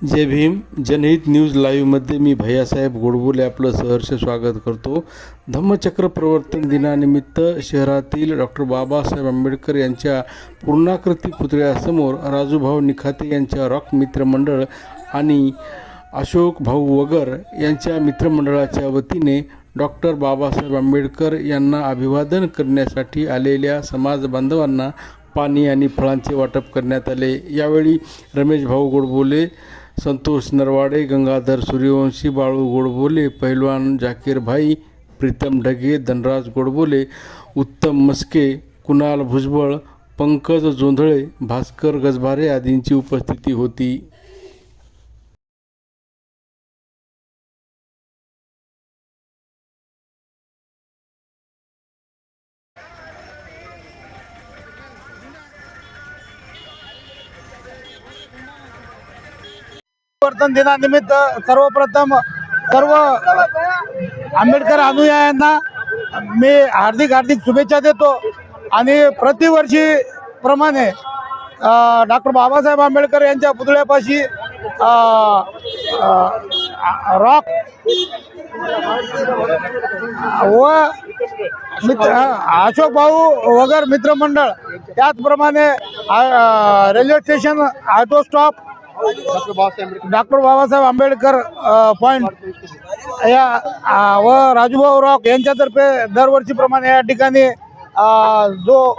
जय Bhim. Janhit news लाईव्हमध्ये मी भैयासाहेब गोडबोले आपलं सहर्ष स्वागत करतो. धम्मचक्र प्रवर्तन दिनानिमित्त शहरातील डॉक्टर बाबासाहेब आंबेडकर यांच्या पूर्णाकृती पुतळ्यासमोर राजूभाऊ निखाते यांच्या रॉक मित्रमंडळ आणि अशोक भाऊ वगर यांच्या मित्रमंडळाच्या वतीने डॉक्टर बाबासाहेब आंबेडकर यांना अभिवादन करण्यासाठी आलेल्या समाज बांधवांना पाणी आणि फळांचे वाटप करण्यात आले. यावेळी रमेश भाऊ गोडबोले संतोष नरवाडे गंगाधर सूर्यवंशी बाळू गोडबोले पैलवान जाकीर भाई प्रीतम ढगे धनराज गोडबोले उत्तम मस्के कुणाल भुजबळ पंकज जोंधळे भास्कर गजभारे आदींची उपस्थिती होती. परिवर्तन दिनानिमित्त सर्वप्रथम सर्व आंबेडकर अनुयायांना मी हार्दिक हार्दिक शुभेच्छा देतो. आणि प्रतिवर्षी प्रमाणे डॉक्टर बाबासाहेब आंबेडकर यांच्या पुतळ्यापाशी रॉक व मित्र अशोक भाऊ वगैरे मित्रमंडळ. त्याचप्रमाणे railway station auto stop doctor Babasaheb Ambedkar. Point point या व राजूभाऊ रॉक यांच्यातर्फे दरवर्षीप्रमाणे या ठिकाणी जो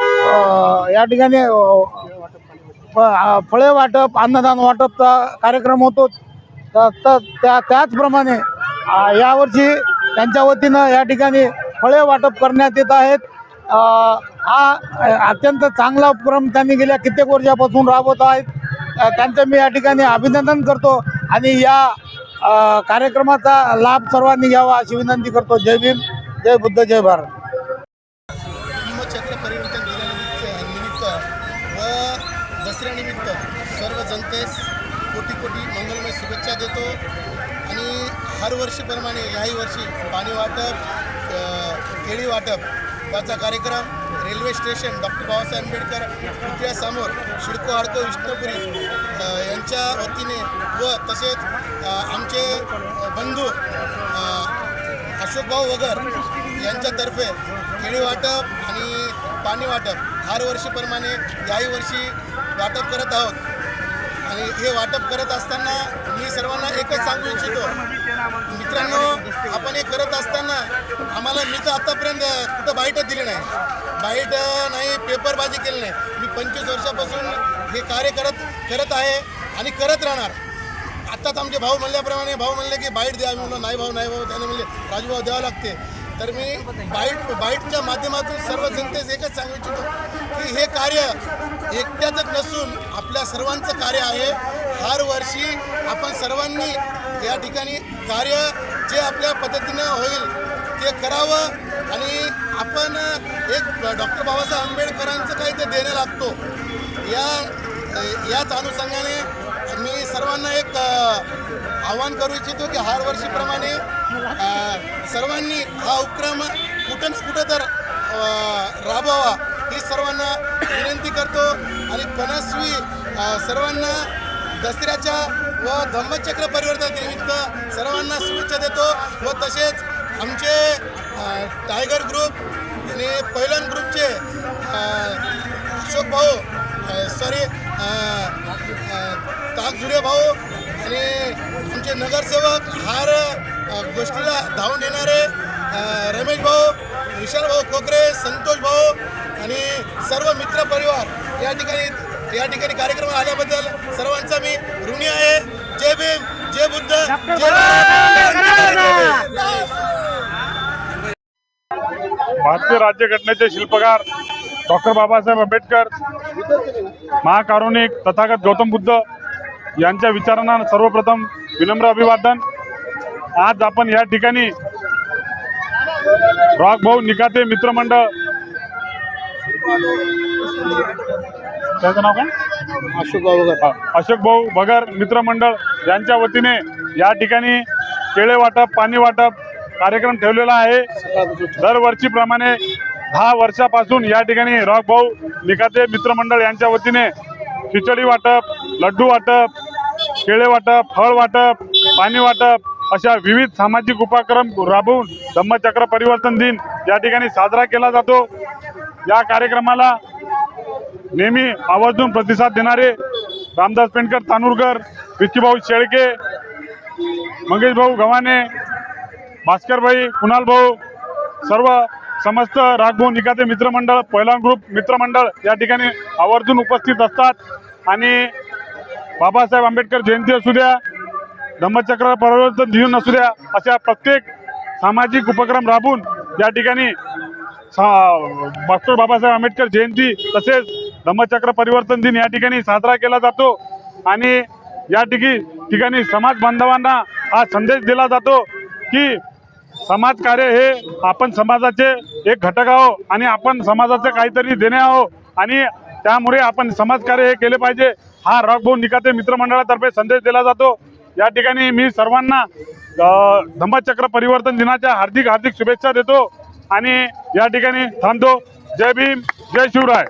या ठिकाणी फ- फळे वाटप अन्नदान वाटपचा कार्यक्रम होतो. त्या त्याचप्रमाणे यावर्षी त्यांच्या वतीनं या ठिकाणी फळे वाटप करण्यात येत आहेत. हा अत्यंत चांगला उपक्रम त्यांनी गेल्या कित्येक वर्षापासून राबवत आहेत. त्यांचं मी या ठिकाणी अभिनंदन करतो आणि या कार्यक्रमाचा लाभ सर्वांनी घ्यावा अशी विनंती करतो. जय भीम जय बुद्ध जय भारत. परिवर्तन निमित्त व दसऱ्यानिमित्त सर्व जनतेस कोटी कोटी मंगलमय शुभेच्छा देतो. आणि हर वर्षीप्रमाणे याही वर्षी पाणी वाटप केळी वाटप याचा कार्यक्रम railway station doctor Babasaheb Ambedkar पुतळ्यासमोर शिडको हाडको विष्णुपुरी यांच्या वतीने व तसेच आमचे बंधू अशोकभाऊ वगर यांच्यातर्फे केळी वाटप आणि पाणी वाटप हर वर्षीप्रमाणे याही वर्षी वाटप करत आहोत. आणि हे वाटप करत असताना मी सर्वांना एकच सांगू इच्छितो. मित्रांनो आपण हे करत असताना आम्हाला मी तर आत्तापर्यंत कुठं बाईटच दिली नाही. बाईट नाही पेपरबाजी केली नाही. मी पंचवीस वर्षापासून हे कार्य करत करत आहे आणि करत राहणार. आत्ताच आमचे भाऊ म्हणल्याप्रमाणे भाऊ म्हणले की बाईट द्या. मी म्हणलं नाही भाऊ नाही भाऊ. त्याने म्हणले राजूभाऊ द्यावं लागते. तर मी बाईट बाईटच्या माध्यमातून सर्व जनतेस एकच सांगू इच्छितो की हे कार्य एकट्याचंच नसून आपल्या सर्वांचं कार्य आहे. हर वर्षी आपण सर्वांनी या ठिकाणी कार्य जे आपल्या पद्धतीनं होईल ते करावं आणि आपण एक डॉक्टर बाबासाहेब आंबेडकरांचं काही ते देणं लागतो. या याच अनुषंगाने मी सर्वांना एक आवाहन करू इच्छितो की हर वर्षीप्रमाणे सर्वांनी हा उपक्रम कुठं ना कुठं तर राबवा राबवावा ही सर्वांना विनंती करतो. आणि मनस्वी सर्वांना दसऱ्याच्या व धम्मचक्र परिवर्तन निमित्त सर्वांना शुभेच्छा देतो व तसेच आमचे टायगर ग्रुप आणि पैलन ग्रुपचे अशोक भाऊ सॉरी ताकजुडे भाऊ आणि आमचे नगरसेवक हार गोष्टीला धावून येणारे रमेश भाऊ विशाल भाऊ कोकरे संतोष भाऊ आणि सर्व मित्र परिवार या ठिकाणी या ठिकाणी कार्यक्रम आल्याबद्दल सर्वांचा मी ऋणी आहे जय भीम जय बुद्ध. भारतीय राज्यघटनेचे शिल्पकार डॉक्टर बाबासाहेब आंबेडकर महाकारुणिक तथागत गौतम बुद्ध यांच्या विचारांना सर्वप्रथम विनम्र अभिवादन. आज आपण या ठिकाणी रॉक भाऊ निकाते मित्रमंडळ त्यांचं नाव काय? अशोक बाबा हा, अशोक भाऊ बगर मित्रमंडळ यांच्या वतीने या ठिकाणी केळे वाटप पाणी वाटप कार्यक्रम ठेवलेला आहे. दरवर्षीप्रमाणे दहा वर्षापासून या ठिकाणी रॉक भाऊ निकाते मित्रमंडळ यांच्या वतीने खिचडी वाटप लड्डू वाटप केळे वाटप फळ वाटप पाणी वाटप अशा विविध सामाजिक उपक्रम राबवून धम्मचक्र परिवर्तन दिन या ठिकाणी साजरा केला जातो. या कार्यक्रमाला नेहमी आवर्जून प्रतिसाद देणारे रामदास पेंडकर तानूरकर विक्कीभाऊ शेळके मंगेश भाऊ गव्हाणे भास्करभाई कुणाल भाऊ सर्व समस्त रागभाऊ निकाते मित्रमंडळ पहिला ग्रुप मित्रमंडळ या ठिकाणी आवर्जून उपस्थित असतात. आणि बाबासाहेब आंबेडकर जयंती असू द्या धम्मचक्र परिवर्तन दिन असू द्या अशा प्रत्येक सामाजिक उपक्रम राबून या ठिकाणी डॉक्टर बाबासाहेब आंबेडकर जयंती तसेच धम्मचक्र परिवर्तन दिन या ठिकाणी साजरा केला जातो. आणि या ठिकी ठिकाणी समाज बांधवांना हा संदेश दिला जातो की समाजकार्य हे आपण समाजाचे एक घटक आहो आणि आपण समाजाचं काहीतरी देणे आहो आणि त्यामुळे आपण समाजकार्य हे केले पाहिजे. हा रॉकभाऊ निकाते मित्रमंडळातर्फे संदेश दिला जातो. या ठिकाणी मी सर्वांना धम्मचक्र परिवर्तन दिनाच्या हार्दिक हार्दिक शुभेच्छा देतो. आणि या ठिकाणी थांबतो. जय भीम जय शिवराय.